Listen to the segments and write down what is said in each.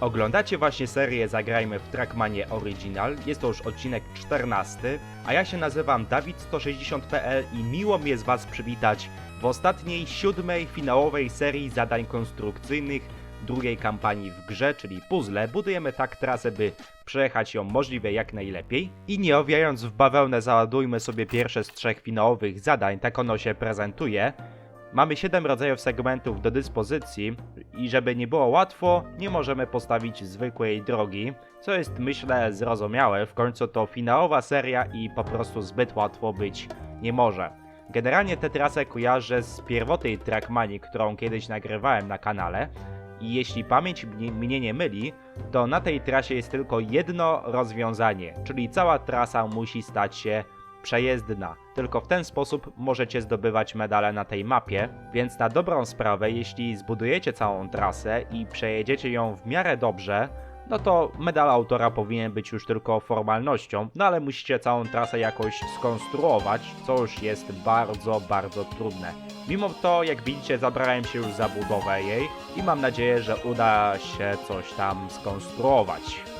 Oglądacie właśnie serię Zagrajmy w Trackmanie Original, jest to już odcinek 14, a ja się nazywam Dawid160.pl i miło mi jest Was przywitać w ostatniej, siódmej, finałowej serii zadań konstrukcyjnych drugiej kampanii w grze, czyli puzzle. Budujemy tak trasę, by przejechać ją możliwie jak najlepiej. I nie owijając w bawełnę, załadujmy sobie pierwsze z trzech finałowych zadań, tak ono się prezentuje. Mamy 7 rodzajów segmentów do dyspozycji i żeby nie było łatwo, nie możemy postawić zwykłej drogi, co jest myślę zrozumiałe, w końcu to finałowa seria i po prostu zbyt łatwo być nie może. Generalnie tę trasę kojarzę z pierwotnej Trackmanii, którą kiedyś nagrywałem na kanale i jeśli pamięć mnie, nie myli, to na tej trasie jest tylko jedno rozwiązanie, czyli cała trasa musi stać się przejezdna. Tylko w ten sposób możecie zdobywać medale na tej mapie, więc na dobrą sprawę, jeśli zbudujecie całą trasę i przejedziecie ją w miarę dobrze, no to medal autora powinien być już tylko formalnością, no ale musicie całą trasę jakoś skonstruować, co już jest bardzo, bardzo trudne. Mimo to, jak widzicie, zabrałem się już za budowę jej i mam nadzieję, że uda się coś tam skonstruować.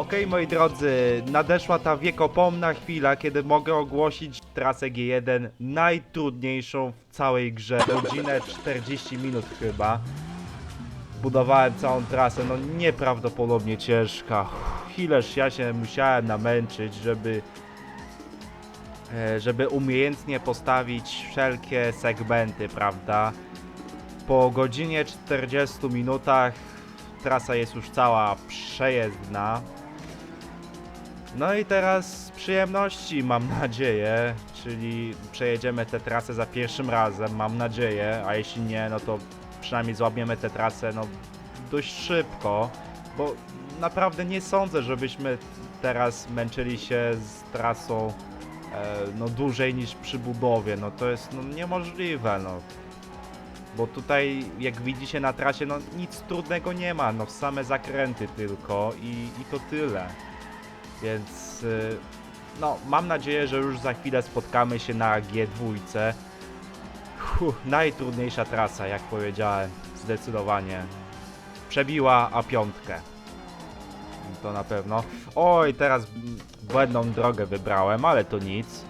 Okej, moi drodzy, nadeszła ta wiekopomna chwila, kiedy mogę ogłosić trasę G1 najtrudniejszą w całej grze. Godzinę 40 minut chyba. Budowałem całą trasę, no nieprawdopodobnie ciężka. Uff, ja się musiałem namęczyć, żeby e, żeby umiejętnie postawić wszelkie segmenty, prawda? Po godzinie 40 minutach trasa jest już cała przejezdna. No i teraz przyjemności, mam nadzieję, czyli przejedziemy tę trasę za pierwszym razem, mam nadzieję, a jeśli nie, no to przynajmniej złapiemy tę trasę, no dość szybko, bo naprawdę nie sądzę, żebyśmy teraz męczyli się z trasą e, no dłużej niż przy budowie, no to jest no, niemożliwe, no. Bo tutaj, jak widzicie na trasie, no nic trudnego nie ma, no same zakręty tylko i, i to tyle. Więc y, no, mam nadzieję, że już za chwilę spotkamy się na G2. Huh, najtrudniejsza trasa, jak powiedziałem, zdecydowanie. Przebiła A5. To na pewno. Oj, teraz błędną drogę wybrałem, ale to nic.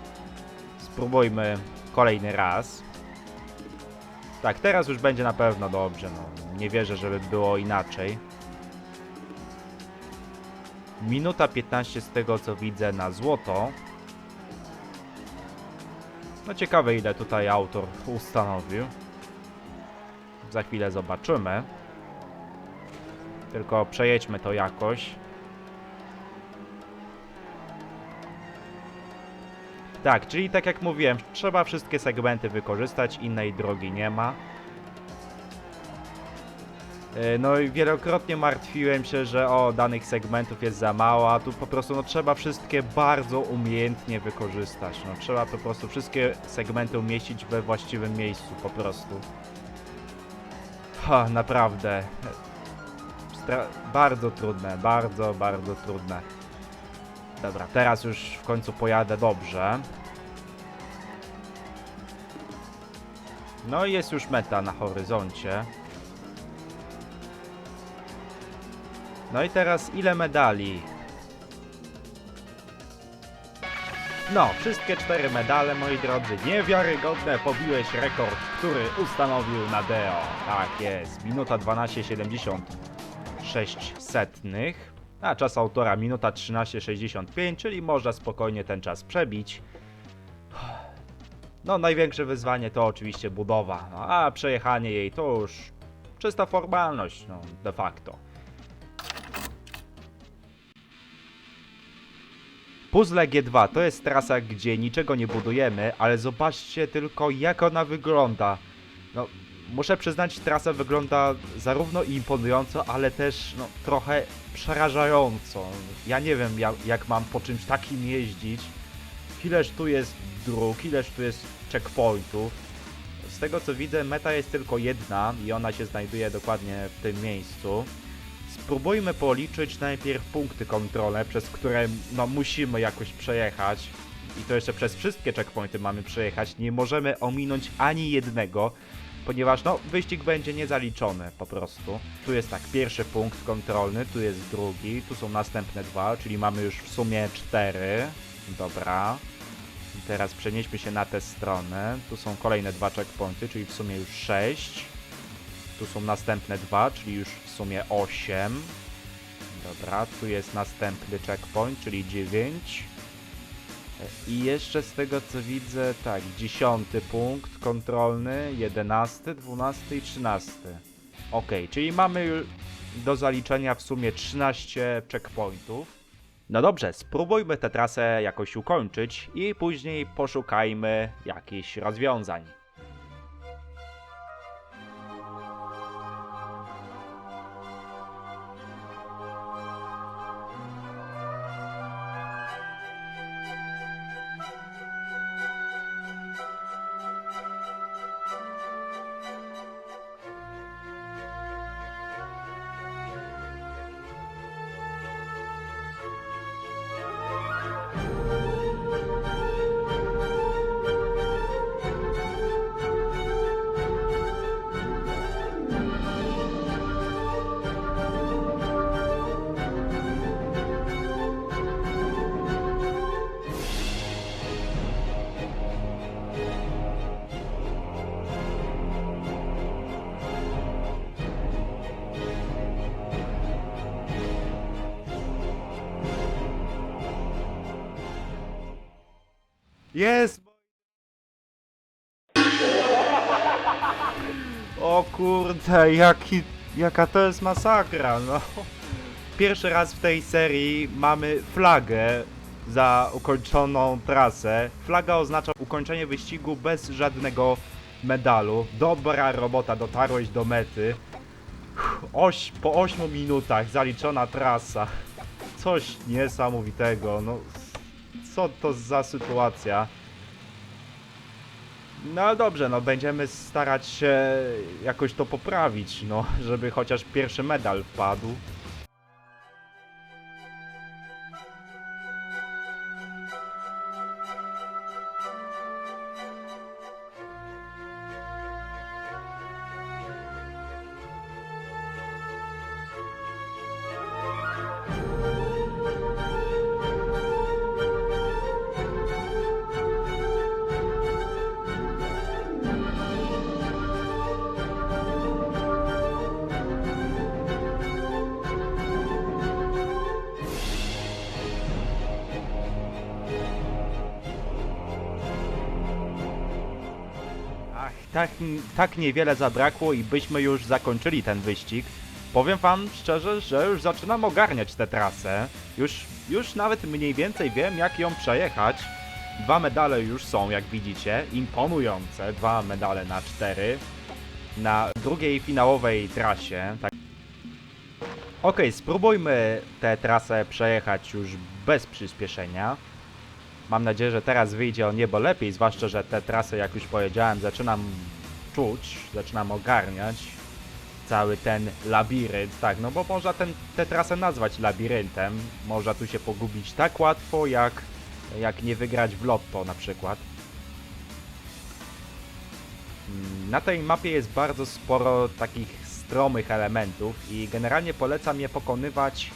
Spróbujmy kolejny raz. Tak, teraz już będzie na pewno dobrze, no. Nie wierzę, żeby było inaczej. Minuta 15 z tego co widzę na złoto. No ciekawe ile tutaj autor ustanowił. Za chwilę zobaczymy. Tylko przejedźmy to jakoś. Tak, czyli tak jak mówiłem, trzeba wszystkie segmenty wykorzystać, innej drogi nie ma. E, No i wielokrotnie martwiłem się, że o, danych segmentów jest za mało, a tu po prostu no, trzeba wszystkie bardzo umiejętnie wykorzystać. No, trzeba po prostu wszystkie segmenty umieścić we właściwym miejscu po prostu. Ha, naprawdę. Stra bardzo trudne, bardzo, bardzo trudne. Dobra, teraz już w końcu pojadę dobrze. No i jest już meta na horyzoncie. No i teraz ile medali? No, wszystkie cztery medale, moi drodzy, niewiarygodne, pobiłeś rekord, który ustanowił Nadeo. Tak jest, minuta 12,76 setnych, a czas autora minuta 13,65, czyli można spokojnie ten czas przebić. No, największe wyzwanie to oczywiście budowa, no, a przejechanie jej to już czysta formalność, no, de facto. Puzzle G2 to jest trasa, gdzie niczego nie budujemy, ale zobaczcie tylko jak ona wygląda. No, muszę przyznać, trasa wygląda zarówno imponująco, ale też no, trochę przerażająco. Ja nie wiem jak, jak mam po czymś takim jeździć. Ileż tu jest dróg, ileż tu jest checkpointów. Z tego co widzę, meta jest tylko jedna i ona się znajduje dokładnie w tym miejscu. Spróbujmy policzyć najpierw punkty kontrolne, przez które no, musimy jakoś przejechać. I to jeszcze przez wszystkie checkpointy mamy przejechać. Nie możemy ominąć ani jednego, ponieważ no, wyścig będzie niezaliczony po prostu. Tu jest tak, pierwszy punkt kontrolny, tu jest drugi, tu są następne dwa, czyli mamy już w sumie cztery. Dobra. Teraz przenieśmy się na tę stronę. Tu są kolejne dwa checkpointy, czyli w sumie już sześć. Tu są następne dwa, czyli już w sumie 8. Dobra, tu jest następny checkpoint, czyli 9. I jeszcze z tego co widzę, tak, 10 punkt kontrolny, 11, 12 i 13. Ok, czyli mamy do zaliczenia w sumie 13 checkpointów. No dobrze, spróbujmy tę trasę jakoś ukończyć i później poszukajmy jakichś rozwiązań. Jest! O kurde, jaki, jaka to jest masakra, no. pierwszy raz w tej serii mamy flagę za ukończoną trasę. Flaga oznacza ukończenie wyścigu bez żadnego medalu. Dobra robota, dotarłeś do mety. Oś, po 8 minutach zaliczona trasa. Coś niesamowitego, no co to za sytuacja? No ale dobrze, no będziemy starać się jakoś to poprawić, no, żeby chociaż pierwszy medal wpadł. Tak, tak niewiele zabrakło i byśmy już zakończyli ten wyścig. Powiem wam szczerze, że już zaczynam ogarniać tę trasę. Już, już nawet mniej więcej wiem, jak ją przejechać. Dwa medale już są, jak widzicie, imponujące. Dwa medale na cztery. Na drugiej finałowej trasie. Tak. Okej, spróbujmy tę trasę przejechać już bez przyspieszenia. Mam nadzieję, że teraz wyjdzie o niebo lepiej, zwłaszcza, że tę trasę, jak już powiedziałem, zaczynam czuć, zaczynam ogarniać cały ten labirynt, tak, no bo można ten, tę trasę nazwać labiryntem, można tu się pogubić tak łatwo, jak, jak nie wygrać w lotto na przykład. Mm, Na tej mapie jest bardzo sporo takich stromych elementów i generalnie polecam je pokonywać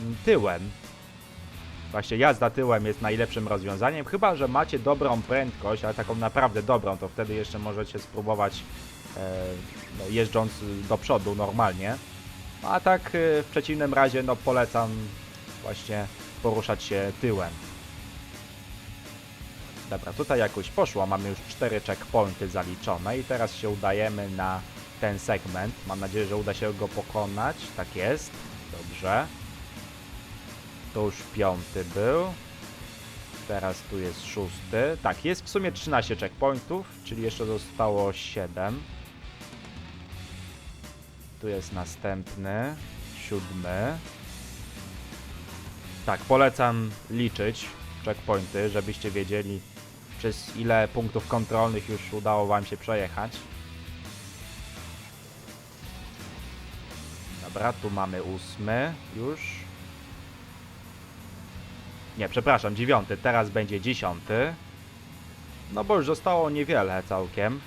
mm, tyłem, Właśnie jazda tyłem jest najlepszym rozwiązaniem, chyba że macie dobrą prędkość, ale taką naprawdę dobrą, to wtedy jeszcze możecie spróbować e, no, jeżdżąc do przodu normalnie. A tak e, w przeciwnym razie no polecam właśnie poruszać się tyłem. Dobra, tutaj jakoś poszło, mamy już 4 checkpointy zaliczone i teraz się udajemy na ten segment. Mam nadzieję, że uda się go pokonać. Tak jest. Dobrze. To już piąty był. Teraz tu jest szósty. Tak, jest w sumie 13 checkpointów, czyli jeszcze zostało 7. Tu jest następny, siódmy. Tak, polecam liczyć checkpointy, żebyście wiedzieli przez ile punktów kontrolnych już udało wam się przejechać. Dobra, tu mamy ósmy już. Nie, przepraszam, dziewiąty, teraz będzie dziesiąty. No bo już zostało niewiele całkiem.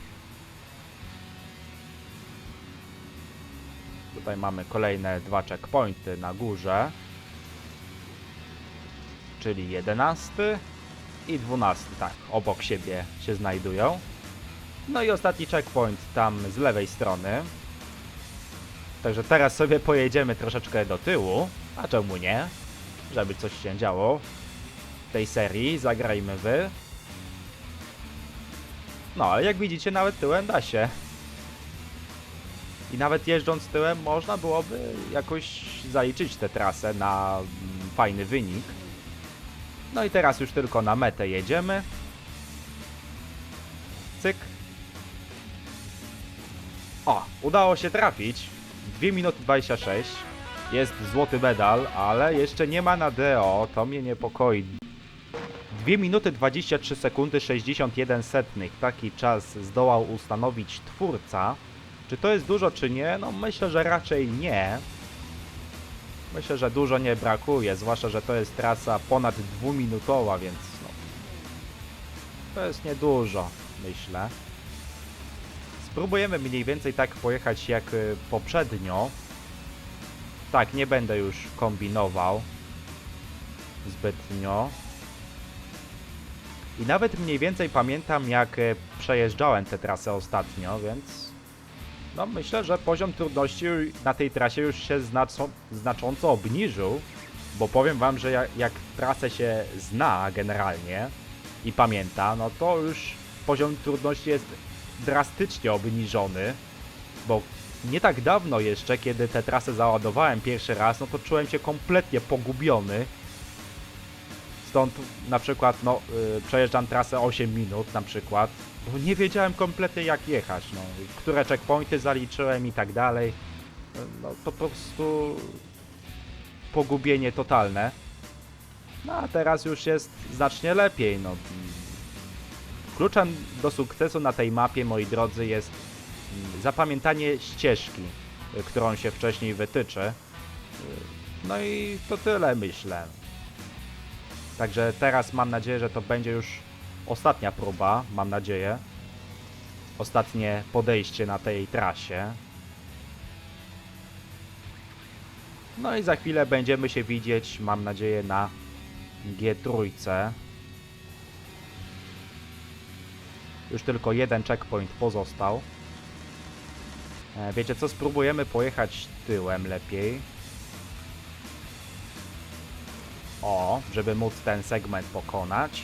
Tutaj mamy kolejne dwa checkpointy na górze. Czyli jedenasty i dwunasty, tak, obok siebie się znajdują. No i ostatni checkpoint tam z lewej strony. Także teraz sobie pojedziemy troszeczkę do tyłu, a czemu nie? Żeby coś się działo tej serii, zagrajmy wy. No, ale jak widzicie, nawet tyłem da się. I nawet jeżdżąc tyłem można byłoby jakoś zaliczyć tę trasę na mm, fajny wynik. No i teraz już tylko na metę jedziemy. Cyk. O, udało się trafić. 2 minuty 26. Jest złoty medal, ale jeszcze nie ma na DO, to mnie niepokoi. 2 minuty 23 sekundy 61 setnych. Taki czas zdołał ustanowić twórca. Czy to jest dużo, czy nie? No myślę, że raczej nie. Myślę, że dużo nie brakuje, zwłaszcza, że to jest trasa ponad dwuminutowa, więc no, to jest niedużo, myślę. Spróbujemy mniej więcej tak pojechać jak y, poprzednio. Tak, nie będę już kombinował zbytnio. I nawet mniej więcej pamiętam jak e, przejeżdżałem tę trasę ostatnio, więc no myślę, że poziom trudności na tej trasie już się znaczą, znacząco obniżył, bo powiem wam, że jak, jak trasę się zna generalnie i pamięta, no to już poziom trudności jest drastycznie obniżony, bo Nie tak dawno jeszcze, kiedy tę trasę załadowałem pierwszy raz, no to czułem się kompletnie pogubiony. Stąd na przykład, no, y, przejeżdżam trasę 8 minut na przykład, bo nie wiedziałem kompletnie jak jechać, no, które checkpointy zaliczyłem i tak dalej. No, po prostu pogubienie totalne. No a teraz już jest znacznie lepiej, no. Kluczem do sukcesu na tej mapie, moi drodzy, jest mm, zapamiętanie ścieżki, y, którą się wcześniej wytyczy. Y, No i to tyle, myślę. Także teraz mam nadzieję, że to będzie już ostatnia próba, mam nadzieję. Ostatnie podejście na tej trasie. No i za chwilę będziemy się widzieć, mam nadzieję, na G3. Już tylko jeden checkpoint pozostał. E, Wiecie co, spróbujemy pojechać tyłem lepiej. O, żeby móc ten segment pokonać.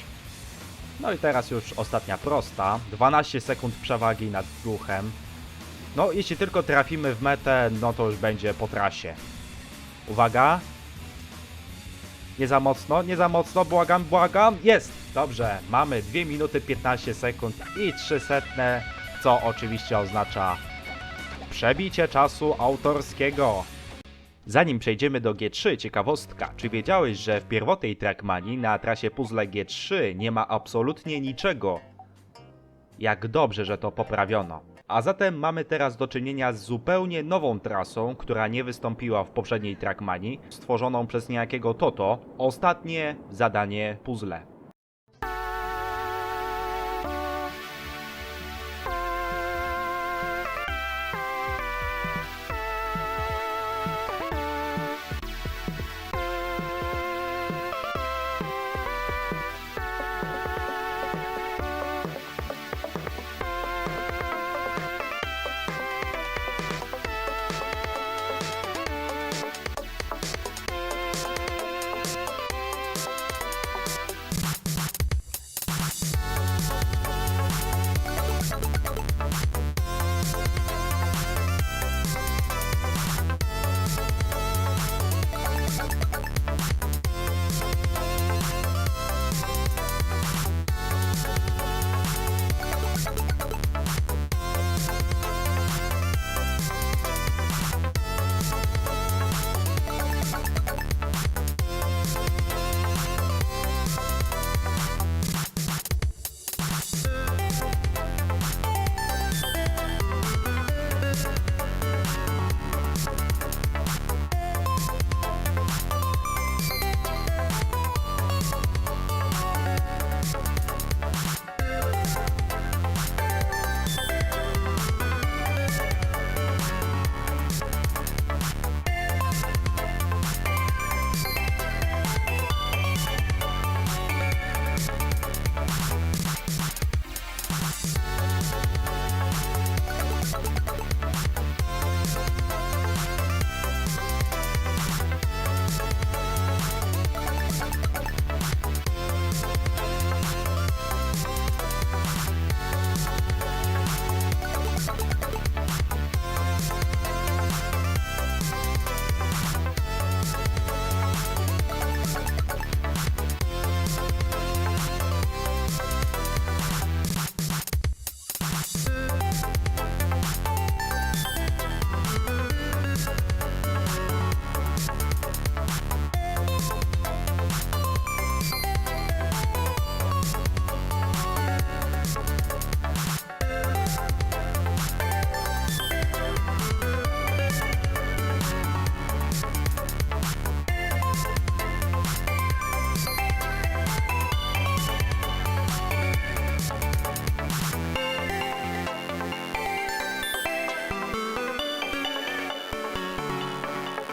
No i teraz już ostatnia prosta. 12 sekund przewagi nad duchem. No, jeśli tylko trafimy w metę, no to już będzie po trasie. Uwaga. Nie za mocno, nie za mocno, błagam, błagam. Jest! Dobrze, mamy 2 minuty 15 sekund i 300, co oczywiście oznacza przebicie czasu autorskiego. Zanim przejdziemy do G3, ciekawostka. Czy wiedziałeś, że w pierwotnej Trackmanii na trasie puzzle G3 nie ma absolutnie niczego? Jak dobrze, że to poprawiono. A zatem mamy teraz do czynienia z zupełnie nową trasą, która nie wystąpiła w poprzedniej Trackmanii, stworzoną przez niejakiego Toto. Ostatnie zadanie puzzle.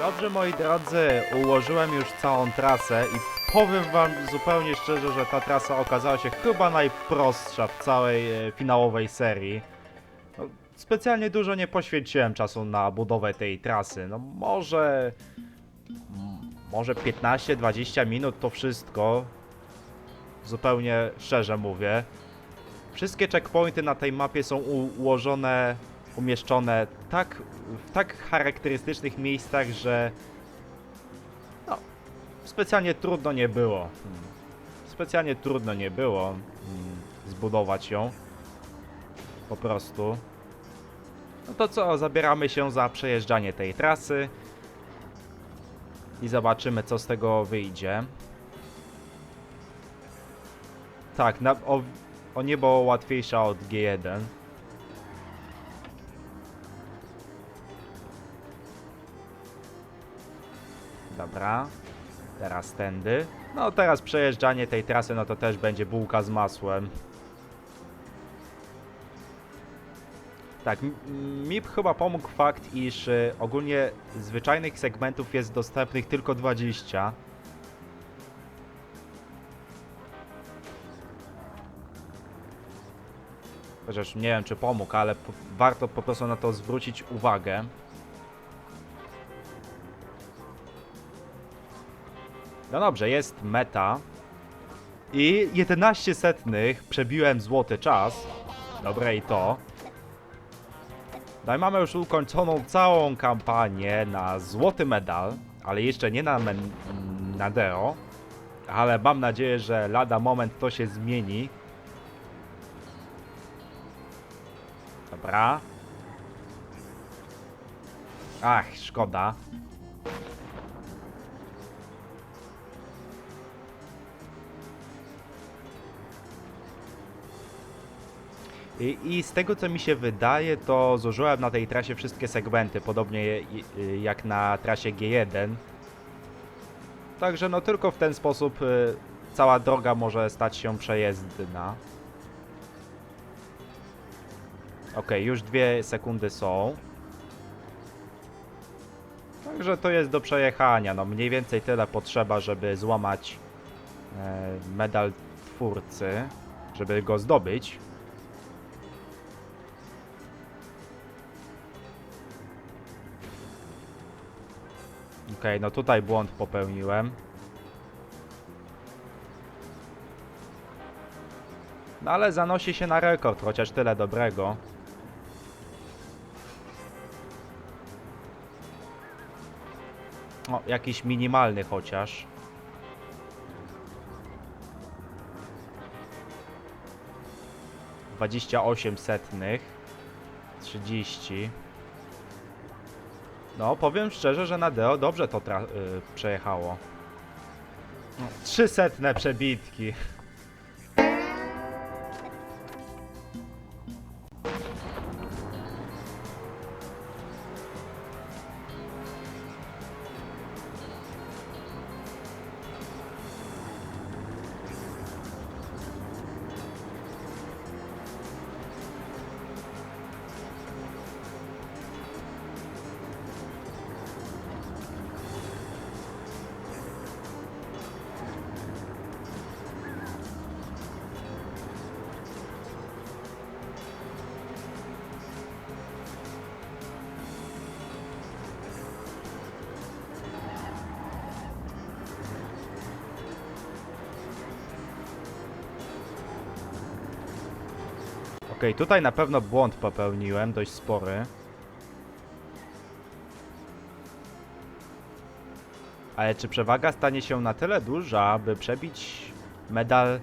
Dobrze moi drodzy, ułożyłem już całą trasę i powiem wam zupełnie szczerze, że ta trasa okazała się chyba najprostsza w całej e, finałowej serii. No, specjalnie dużo nie poświęciłem czasu na budowę tej trasy. No może... m, Może 15-20 minut to wszystko. Zupełnie szczerze mówię. Wszystkie checkpointy na tej mapie są ułożone umieszczone tak, w tak charakterystycznych miejscach, że no, specjalnie trudno nie było. Hmm. Specjalnie trudno nie było mm, zbudować ją. Po prostu. No to co, zabieramy się za przejeżdżanie tej trasy i zobaczymy co z tego wyjdzie. Tak, na, o, o niebo łatwiejsza od G1. Dobra, teraz tędy. No teraz przejeżdżanie tej trasy, no to też będzie bułka z masłem. Tak, mi chyba pomógł fakt, iż y, ogólnie zwyczajnych segmentów jest dostępnych tylko 20. Chociaż nie wiem czy pomógł, ale warto po prostu na to zwrócić uwagę. No dobrze, jest meta. I 11 setnych przebiłem złoty czas. Dobre i to. No i mamy już ukończoną całą kampanię na złoty medal, ale jeszcze nie na, na Deo. Ale mam nadzieję, że lada moment to się zmieni. Dobra. Ach, szkoda. I, z tego co mi się wydaje, to zużyłem na tej trasie wszystkie segmenty, podobnie i- jak na trasie G1. Także no tylko w ten sposób y, cała droga może stać się przejezdna. Ok, już dwie sekundy są. Także to jest do przejechania. No mniej więcej tyle potrzeba, żeby złamać e, medal twórcy, żeby go zdobyć. Okej, no tutaj błąd popełniłem. No ale zanosi się na rekord, chociaż tyle dobrego. O, jakiś minimalny chociaż. Dwadzieścia osiem setnych. Trzydzieści. No, powiem szczerze, że na Deo dobrze to tra- y, przejechało. Trzysetne przebitki. Okej, tutaj na pewno błąd popełniłem, dość spory. Ale czy przewaga stanie się na tyle duża, by przebić medal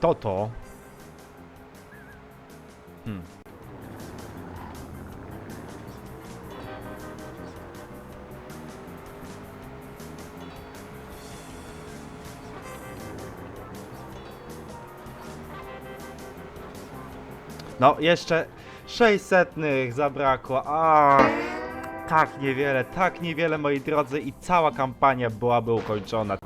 Toto? No, jeszcze 600 zabrakło. A, tak niewiele, tak niewiele, moi drodzy, i cała kampania byłaby ukończona.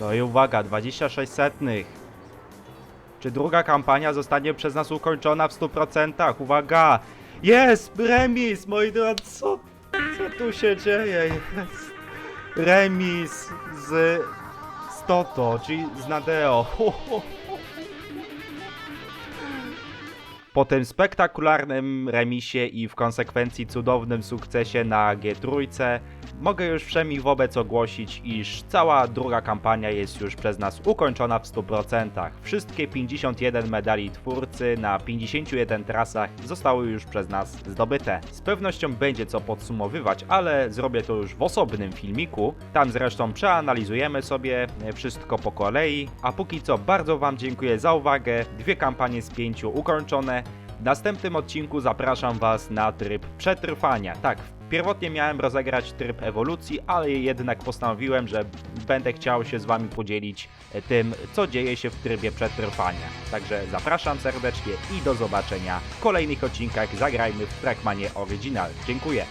No i uwaga, 26 setnych. Czy druga kampania zostanie przez nas ukończona w 100%? Uwaga! Jest! Remis! Moi drodzy, co, co tu się dzieje? Jest. Remis z... z Toto, czyli z Nadeo. Ho, ho. Po tym spektakularnym remisie i w konsekwencji cudownym sukcesie na G3 mogę już wszemi wobec ogłosić, iż cała druga kampania jest już przez nas ukończona w 100%. Wszystkie 51 medali twórcy na 51 trasach zostały już przez nas zdobyte. Z pewnością będzie co podsumowywać, ale zrobię to już w osobnym filmiku. Tam zresztą przeanalizujemy sobie wszystko po kolei. A póki co bardzo Wam dziękuję za uwagę. Dwie kampanie z pięciu ukończone. W następnym odcinku zapraszam Was na tryb przetrwania. Tak, pierwotnie miałem rozegrać tryb ewolucji, ale jednak postanowiłem, że będę chciał się z Wami podzielić e, tym, co dzieje się w trybie przetrwania. Także zapraszam serdecznie i do zobaczenia w kolejnych odcinkach Zagrajmy w Trackmanie Original. Dziękuję.